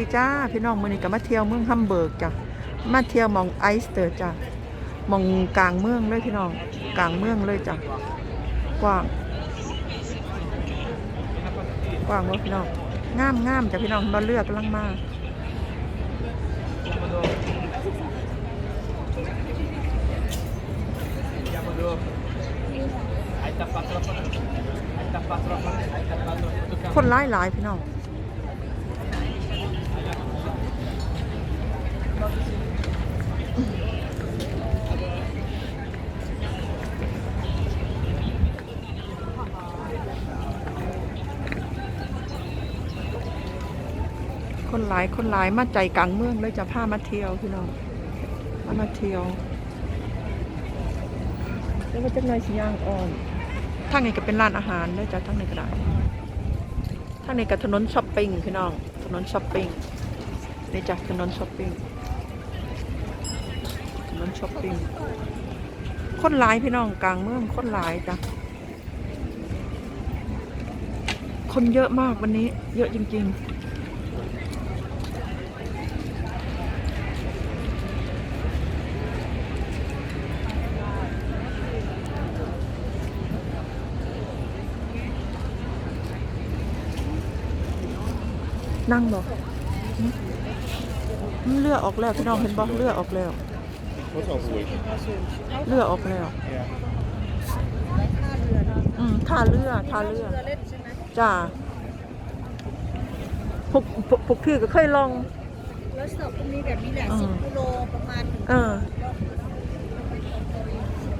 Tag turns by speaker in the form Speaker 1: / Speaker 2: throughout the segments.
Speaker 1: ดีจ้าพี่น้องมื้อนี้ก็มาเที่ยวเมืองฮัมเบิร์กจ้ะมาเที่ยวมองไอสเตอร์จ้ะมองกลางเมืองเลยพี่น้องกลางเมืองเลยจ้ะกว้างกว้างว่าพี่น้องงามงามจ้ะพี่น้องมาเลือกกำลังมาคนหลายหลายพี่น้อง คนหลายคนหลายมาใจกลางเมืองเลยจะพามาเที่ยวพี่น้องพามาเที่ยวแล้วมาจากไหนสิย่างอ่อนทางนี้ก็เป็นร้านอาหารเลยจ้ะทางนี้ก็ได้ทางนี้ก็ถนนช้อปปิ้งพี่น้องถนนช้อปปิ้งนี่จ้ะถนนช้อปปิ้งถนนช้อปปิ้งคนหลายพี่น้องกลางเมืองคนหลายจ้ะคนเยอะมากวันนี้ เยอะจริง ๆ นั่งบอกเลือออกแล้วพี่น้องเห็นบอกเลือออกแล้ว
Speaker 2: Wat al voor je?
Speaker 1: เลือออกแล้ว
Speaker 2: Ja.
Speaker 1: อืมท่าเรือท่าเรือ
Speaker 3: เล่นใช่ไหม
Speaker 1: จ้าพวกพวกพวกพี่ก็เคยลอง
Speaker 3: แล้วสอบมีแบบนี้แหละ
Speaker 1: อืม
Speaker 3: สิบกิโลประมาณหนึ่ง
Speaker 1: เออ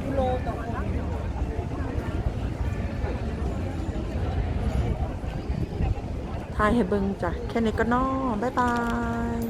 Speaker 3: กิโลต่อคน
Speaker 1: ทายให้เบิ่งจ้ะ แค่นี้ก็นอบ๊ายบาย